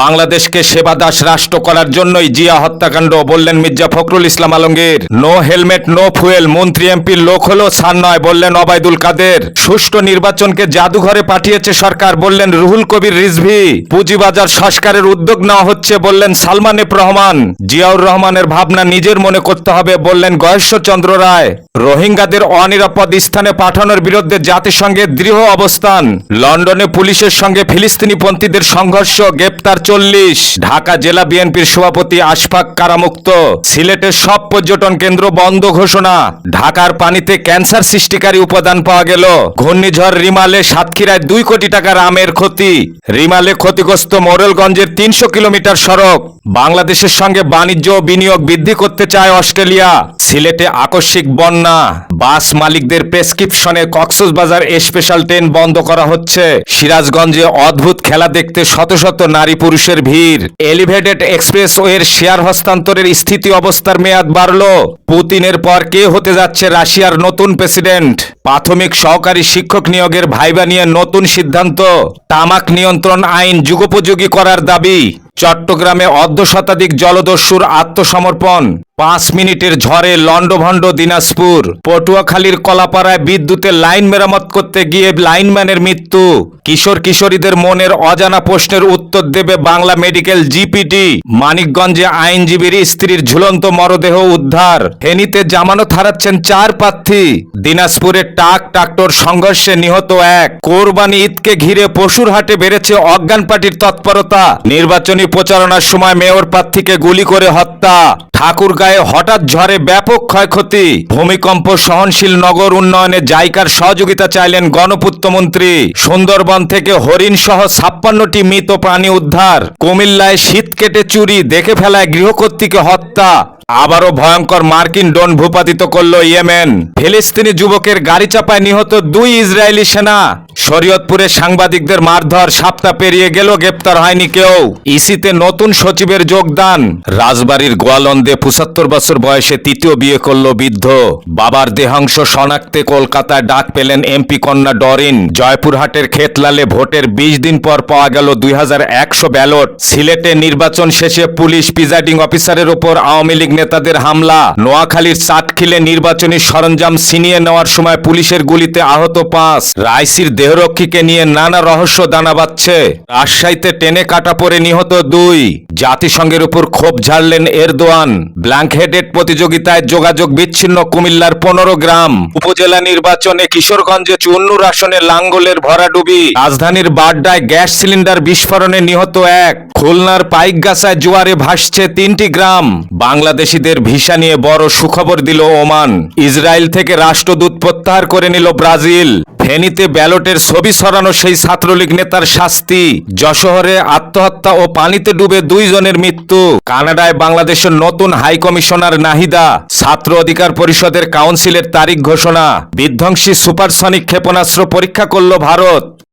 বাংলাদেশকে সেবাদাস রাষ্ট্র করার জন্যই জিয়া হত্যাকাণ্ড, বললেন Mirza Fakhrul Islam Alamgir. No helmet, no fuel, মন্ত্রী এমপির লোক হলো ছাড় নয় বললেন অবায়দুল কাদের। সুষ্ঠু নির্বাচনকে জাদুঘরে পাঠিয়েছে সরকার, বললেন রুহুল কবির রিজভি। পুঁজিবাজার সংস্কারের উদ্যোগ নেওয়া হচ্ছে, বললেন সালমান এফ রহমান। জিয়াউর রহমানের ভাবনা নিজের মনে করতে হবে, বললেন গয়েশ্বরচন্দ্র রায়। রোহিঙ্গাদের অনিরাপদ স্থানে পাঠানোর বিরুদ্ধে জাতিসংঘের দৃঢ় অবস্থান। লন্ডনে পুলিশের সঙ্গে ফিলিস্তিনিপন্থীদের সংঘর্ষ, গ্রেপ্তার চল্লিশ। ঢাকা জেলা বিএনপির সভাপতি আশফাক কারামুক্ত। সিলেটের সব পর্যটন কেন্দ্র বন্ধ ঘোষণা। ঢাকার পানিতে ক্যান্সার সৃষ্টিকারী উপাদান পাওয়া গেল। ঘূর্ণিঝড় রিমালে সাতক্ষীরায় দুই কোটি টাকার আমের ক্ষতি। রিমালে ক্ষতিগ্রস্ত মোরেলগঞ্জের তিনশো কিলোমিটার সড়ক। বাংলাদেশের সঙ্গে বাণিজ্য বিনিয়োগ বৃদ্ধি করতে চায় অস্ট্রেলিয়া। সিলেটে আকস্মিক বন্যা। বাস মালিকদের প্রেসক্রিপশনে কক্সবাজার স্পেশাল ট্রেন বন্ধ করা হচ্ছে। সিরাজগঞ্জে অদ্ভুত খেলা দেখতে শত শত নারী পুরুষের ভিড়। এলিভেটেড এক্সপ্রেস ওয়ের শেয়ার হস্তান্তরের স্থিতি অবস্থার মেয়াদ বাড়ল। পুতিনের পর কে হতে যাচ্ছে রাশিয়ার নতুন প্রেসিডেন্ট? প্রাথমিক সহকারী শিক্ষক নিয়োগের ভাইবা নিয়ে নতুন সিদ্ধান্ত। তামাক নিয়ন্ত্রণ আইন যুগোপযোগী করার দাবি। চট্টগ্রামে অর্ধশতাধিক জলদস্যুর আত্মসমর্পণ। পাঁচ মিনিটের ঝড়ে লন্ডভণ্ড দিনাজপুর। পটুয়াখালীর কলাপাড়ায় বিদ্যুতের লাইন মেরামত করতে গিয়ে লাইনম্যানের মৃত্যু। কিশোর কিশোরীদের মনের অজানা প্রশ্নের উত্তর দেবে বাংলা মেডিকেল জিপিটি। মানিকগঞ্জে আইনজীবীর স্ত্রীর ঝুলন্ত মরদেহ উদ্ধার। ফেনীতে জামানত হারাচ্ছেন চার প্রার্থী। দিনাজপুরে টাক ট্রাক্টর সংঘর্ষে নিহত এক। কোরবানি ঈদকে ঘিরে পশুর হাটে বেড়েছে অজ্ঞান পার্টির তৎপরতা। নির্বাচনী প্রচারণার সময় মেয়র প্রার্থীকে গুলি করে হত্যা। ঠাকুরগাঁয়ে হঠাৎ ঝড়ে ব্যাপক ক্ষয়ক্ষতি। ভূমিকম্প সহনশীল নগর উন্নয়নে জাইকার সহযোগিতা চাইলেন গণপূর্তমন্ত্রী সুন্দরবন থেকে হরিণ সহ ছাপ্পান্নটি মৃত প্রাণী উদ্ধার। কুমিল্লায় শীত কেটে চুরি, দেখে ফেলায় গৃহকর্ত্রীকে হত্যা। আবারও ভয়ঙ্কর মার্কিন ড্রোন ভূপাতিত করল ইয়েমেন। ফিলিস্তিনি যুবকের গাড়ি চাপায় নিহত দুই ইসরায়েলি সেনা। শরীয়তপুরে সাংবাদিকদের মারধর সপ্তাহ পেরিয়ে গেল, গ্রেপ্তার হয়নি কেউ। ইসিতে নতুন সচিবের যোগদান। রাজবাড়ির গোয়ালন্দে পঁচাত্তর বছর বয়সে তৃতীয় বিয়ে করল বৃদ্ধ। বাবার দেহাংশ শনাক্তে কলকাতায় ডাক পেলেন এমপি কন্যা ডরিন। জয়পুরহাটের খেতলালে ভোটের বিশ দিন পর পাওয়া গেল দুই হাজার একশো ব্যালট। সিলেটে নির্বাচন শেষে পুলিশ প্রিজাইডিং অফিসারের ওপর আওয়ামী লীগ নেতাদের হামলা। নোয়াখালীর চাটখিলে নির্বাচনী সরঞ্জাম ছিনিয়ে নেওয়ার সময় পুলিশের গুলিতে আহত পাঁচ। রাইসির দেহরক্ষীকে নিয়ে নানা রহস্য দানা বাচ্ছে রাজশাহীতে টেনে কাটা পড়ে নিহত দুই। জাতিসংঘের উপর ক্ষোভ ঝাড়লেন এরদোয়ান। ব্ল্যাঙ্ক হেডেড প্রতিযোগিতায় যোগাযোগ বিচ্ছিন্ন কুমিল্লার পনেরো গ্রাম। উপজেলা নির্বাচনে কিশোরগঞ্জে চুন্নুর আসনে লাঙ্গলের ভরাডুবি। রাজধানীর বাড্ডায় গ্যাস সিলিন্ডার বিস্ফোরণে নিহত এক। খুলনার পাইকগাছায় জোয়ারে ভাসছে তিনটি গ্রাম। বাংলাদেশিদের ভিসা নিয়ে বড় সুখবর দিল ওমান। ইসরায়েল থেকে রাষ্ট্রদূত প্রত্যাহার করে নিল ব্রাজিল। ফেনীতে ব্যালটের ছবি সরানো সেই ছাত্রলীগ নেতার শাস্তি। যশোহরে আত্মহত্যা ও পানিতে ডুবে দুইজনের মৃত্যু। কানাডায় বাংলাদেশের নতুন হাই কমিশনার নাহিদা, ছাত্র অধিকার পরিষদের কাউন্সিলের তারিখ ঘোষণা। বিধ্বংসী সুপারসনিক ক্ষেপণাস্ত্র পরীক্ষা করল ভারত।